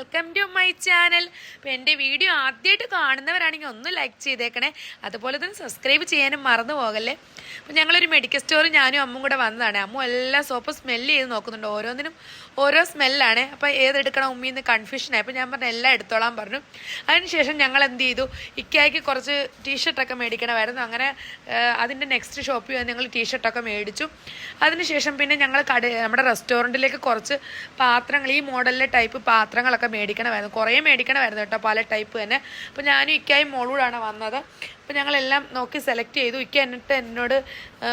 Welcome to my channel അപ്പോൾ എന്റെ video ആദ്യമായിട്ട് കാണുന്നവരാണെങ്കിൽ ഒന്ന് ലൈക്ക് ചെയ്തേക്കണേ. അതുപോലെ തന്നെ സബ്സ്ക്രൈബ് ചെയ്യാനും മറന്നു പോകല്ലേ. അപ്പോൾ ഞങ്ങളൊരു മെഡിക്കൽ സ്റ്റോർ ഞാനും അമ്മും കൂടെ വന്നതാണ്. അമ്മ എല്ലാ സോപ്പും സ്മെല്ല് ചെയ്ത് നോക്കുന്നുണ്ട്. ഓരോന്നിനും ഓരോ സ്മെല്ലാണ് അപ്പോൾ ഏതെടുക്കണം ഉമ്മീന്ന് കൺഫ്യൂഷനായി അപ്പോൾ ഞാൻ പറഞ്ഞു എല്ലാം എടുത്തോളാൻ പറഞ്ഞു. അതിനുശേഷം ഞങ്ങൾ എന്ത് ചെയ്തു? ഇക്കായ്ക്ക് കുറച്ച് ടീഷർട്ടൊക്കെ മേടിക്കണമായിരുന്നു. അങ്ങനെ അതിന്റെ നെക്സ്റ്റ് ഷോപ്പിൽ വന്ന് ഞങ്ങൾ ടീഷർട്ടൊക്കെ മേടിച്ചു. അതിനുശേഷം പിന്നെ ഞങ്ങൾ കട നമ്മുടെ റെസ്റ്റോറന്റിലേക്ക് കുറച്ച് പാത്രങ്ങൾ ഈ മോഡലിലെ ടൈപ്പ് പാത്രങ്ങളൊക്കെ മേടിക്കണമായിരുന്നു. കുറേ മേടിക്കണമായിരുന്നു കേട്ടോ പല ടൈപ്പ് തന്നെ. അപ്പോൾ ഞാനും ഇക്കായും മോളൂടാണ് വന്നത്. അപ്പോൾ ഞങ്ങളെല്ലാം നോക്കി സെലക്ട് ചെയ്തു. ഇക്ക എന്നിട്ട് എന്നോട്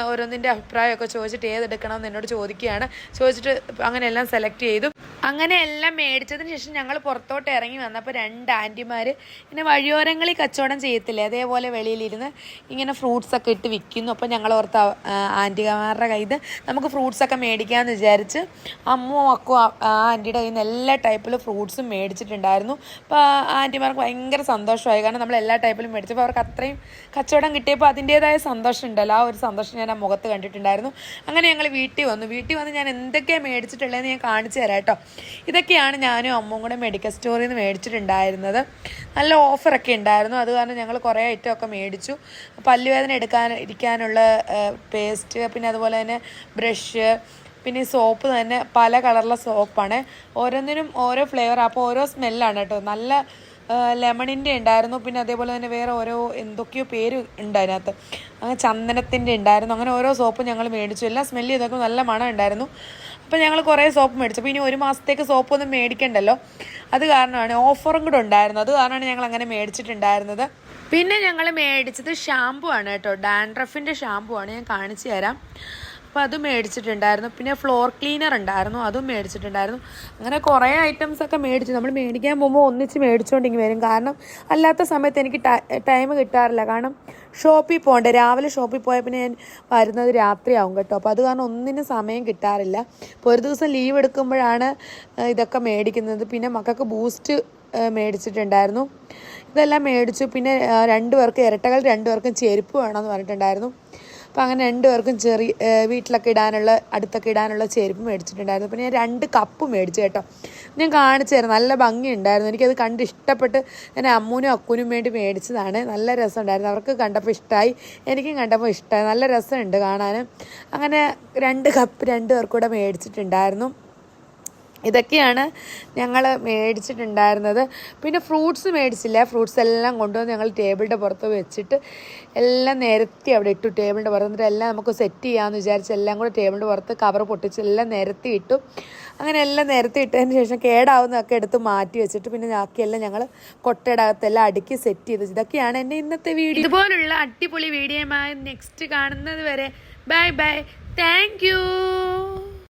ഓരോന്നിന്റെ അഭിപ്രായമൊക്കെ ചോദിച്ചിട്ട് ഏതെടുക്കണമെന്ന് എന്നോട് ചോദിക്കുകയാണ്. ചോദിച്ചിട്ട് അങ്ങനെയെല്ലാം സെലക്ട് ചെയ്തു. അങ്ങനെ എല്ലാം മേടിച്ചതിന് ശേഷം ഞങ്ങൾ പുറത്തോട്ട് ഇറങ്ങി വന്നപ്പോൾ രണ്ട് ആന്റിമാർ ഇങ്ങനെ വഴിയോരങ്ങളിൽ കച്ചവടം ചെയ്യത്തില്ലേ അതേപോലെ വെളിയിലിരുന്ന് ഇങ്ങനെ ഫ്രൂട്ട്സൊക്കെ ഇട്ട് വിൽക്കുന്നു. അപ്പോൾ ഞങ്ങൾ ഓർത്ത ആന്റിമാരുടെ കയ്യിൽ നമുക്ക് ഫ്രൂട്ട്സൊക്കെ മേടിക്കാമെന്ന് വിചാരിച്ച് അമ്മ അക്കും ആ ആന്റിയുടെ കയ്യിൽ നിന്ന് എല്ലാ ടൈപ്പിലും ഫ്രൂട്ട്സും മേടിച്ചിട്ടുണ്ടായിരുന്നു. അപ്പോൾ ആന്റിമാർക്ക് ഭയങ്കര സന്തോഷമായി. കാരണം നമ്മൾ എല്ലാ ടൈപ്പിലും മേടിച്ചപ്പോൾ അവർക്ക് അത്രയും കച്ചവടം കിട്ടിയപ്പോൾ അതിന്റേതായ സന്തോഷം ഉണ്ടല്ലോ. ആ ഒരു സന്തോഷം ഞാൻ ആ മുഖത്ത് കണ്ടിട്ടുണ്ടായിരുന്നു. അങ്ങനെ ഞങ്ങൾ വീട്ടിൽ വന്നു. വീട്ടിൽ വന്ന് ഞാൻ എന്തൊക്കെയാണ് മേടിച്ചിട്ടുള്ളതെന്ന് ഞാൻ കാണിച്ചു തരാം കേട്ടോ. ഇതൊക്കെയാണ് ഞാനും അമ്മും കൂടെ മെഡിക്കൽ സ്റ്റോറിൽ നിന്ന് മേടിച്ചിട്ടുണ്ടായിരുന്നത്. നല്ല ഓഫറൊക്കെ ഉണ്ടായിരുന്നു. അത് കാരണം ഞങ്ങൾ കുറേ ഐറ്റം ഒക്കെ മേടിച്ചു. പല്ലുവേദന എടുക്കാൻ ഇരിക്കാനുള്ള പേസ്റ്റ് പിന്നെ അതുപോലെ തന്നെ ബ്രഷ് പിന്നെ സോപ്പ് തന്നെ പല കളറിലെ സോപ്പാണ്. ഓരോന്നിനും ഓരോ ഫ്ലേവർ അപ്പോൾ ഓരോ സ്മെല്ലാണ് കേട്ടോ. നല്ല ലെമണിന്റെ ഉണ്ടായിരുന്നു. പിന്നെ അതേപോലെ തന്നെ വേറെ ഓരോ എന്തൊക്കെയോ പേര് ഉണ്ട് അതിനകത്ത് അങ്ങനെ ചന്ദനത്തിന്റെ ഉണ്ടായിരുന്നു. അങ്ങനെ ഓരോ സോപ്പും ഞങ്ങൾ മേടിച്ചു. എല്ലാം സ്മെല്ല് ചെയ്തൊക്കെ നല്ല മണം ഉണ്ടായിരുന്നു. അപ്പോൾ ഞങ്ങൾ കുറേ സോപ്പ് മേടിച്ചു. അപ്പോൾ ഇനി ഒരു മാസത്തേക്ക് സോപ്പൊന്നും മേടിക്കണ്ടല്ലോ. അത് കാരണമാണ് ഓഫറും കൂടെ ഉണ്ടായിരുന്നു. അത് കാരണമാണ് ഞങ്ങൾ അങ്ങനെ മേടിച്ചിട്ടുണ്ടായിരുന്നത്. പിന്നെ ഞങ്ങൾ മേടിച്ചത് ഷാമ്പു ആണ് കേട്ടോ. ഡാൻഡ്രഫിന്റെ ഷാമ്പു ആണ്. ഞാൻ കാണിച്ചു തരാം. അപ്പോൾ അത് മേടിച്ചിട്ടുണ്ടായിരുന്നു. പിന്നെ ഫ്ലോർ ക്ലീനർ ഉണ്ടായിരുന്നു അതും മേടിച്ചിട്ടുണ്ടായിരുന്നു. അങ്ങനെ കുറേ ഐറ്റംസ് ഒക്കെ മേടിച്ചു. നമ്മൾ മേടിക്കാൻ പോകുമ്പോൾ ഒന്നിച്ച് മേടിച്ചുകൊണ്ടിങ്ങി വരും. കാരണം അല്ലാത്ത സമയത്ത് എനിക്ക് ടൈം കിട്ടാറില്ല. കാരണം ഷോപ്പിൽ പോകണ്ടേ? രാവിലെ ഷോപ്പിൽ പോയാൽ പിന്നെ ഞാൻ വരുന്നത് രാത്രിയാവും കേട്ടോ. അപ്പോൾ അത് കാരണം ഒന്നിനും സമയം കിട്ടാറില്ല. അപ്പോൾ ഒരു ദിവസം ലീവ് എടുക്കുമ്പോഴാണ് ഇതൊക്കെ മേടിക്കുന്നത്. പിന്നെ മക്കൾക്ക് ബൂസ്റ്റ് മേടിച്ചിട്ടുണ്ടായിരുന്നു. ഇതെല്ലാം മേടിച്ചു. പിന്നെ രണ്ടുപേർക്ക് ഇരട്ടകൾ രണ്ടുപേർക്കും ചെരുപ്പ് വേണമെന്ന് പറഞ്ഞിട്ടുണ്ടായിരുന്നു. അപ്പോൾ അങ്ങനെ രണ്ടുപേർക്കും ചെറിയ വീട്ടിലൊക്കെ ഇടാനുള്ള അടുത്തൊക്കെ ഇടാനുള്ള ചെരുപ്പ് മേടിച്ചിട്ടുണ്ടായിരുന്നു. പിന്നെ ഞാൻ രണ്ട് കപ്പ് മേടിച്ചു കേട്ടോ. ഞാൻ കാണിച്ചു തരാം. നല്ല ഭംഗിയുണ്ടായിരുന്നു. എനിക്കത് കണ്ട് ഇഷ്ടപ്പെട്ട് ഞാൻ അമ്മൂനും അക്കൂനും വേണ്ടി മേടിച്ചതാണ്. നല്ല രസമുണ്ടായിരുന്നു. അവർക്ക് കണ്ടപ്പോൾ ഇഷ്ടമായി എനിക്കും കണ്ടപ്പോൾ ഇഷ്ടമായി നല്ല രസമുണ്ട് കാണാൻ. അങ്ങനെ രണ്ട് കപ്പ് രണ്ട് പേർക്കൂടെ മേടിച്ചിട്ടുണ്ടായിരുന്നു. ഇതൊക്കെയാണ് ഞങ്ങൾ മേടിച്ചിട്ടുണ്ടായിരുന്നത്. പിന്നെ ഫ്രൂട്ട്സ് മേടിച്ചില്ല. ഫ്രൂട്ട്സ് എല്ലാം കൊണ്ടുവന്ന് ഞങ്ങൾ ടേബിളിന്റെ പുറത്ത് വെച്ചിട്ട് എല്ലാം നിരത്തി അവിടെ ഇട്ടു. ടേബിളിന്റെ പുറത്ത് എന്നിട്ട് എല്ലാം നമുക്ക് സെറ്റ് ചെയ്യാമെന്ന് വിചാരിച്ച് എല്ലാം കൂടെ ടേബിളിന്റെ പുറത്ത് കവർ പൊട്ടിച്ച് എല്ലാം നിരത്തി ഇട്ടു. അങ്ങനെ എല്ലാം നിരത്തി ഇട്ടതിന് ശേഷം കേടാവുന്നതൊക്കെ എടുത്ത് മാറ്റി വെച്ചിട്ട് പിന്നെ ബാക്കിയെല്ലാം ഞങ്ങൾ കൊട്ടയുടെ അടുക്കി സെറ്റ് ചെയ്ത്. ഇതൊക്കെയാണ് എന്റെ ഇന്നത്തെ വീഡിയോ. ഇതുപോലുള്ള അടിപൊളി വീഡിയോയുമായി നെക്സ്റ്റ് കാണുന്നത് വരെ. Bye bye thank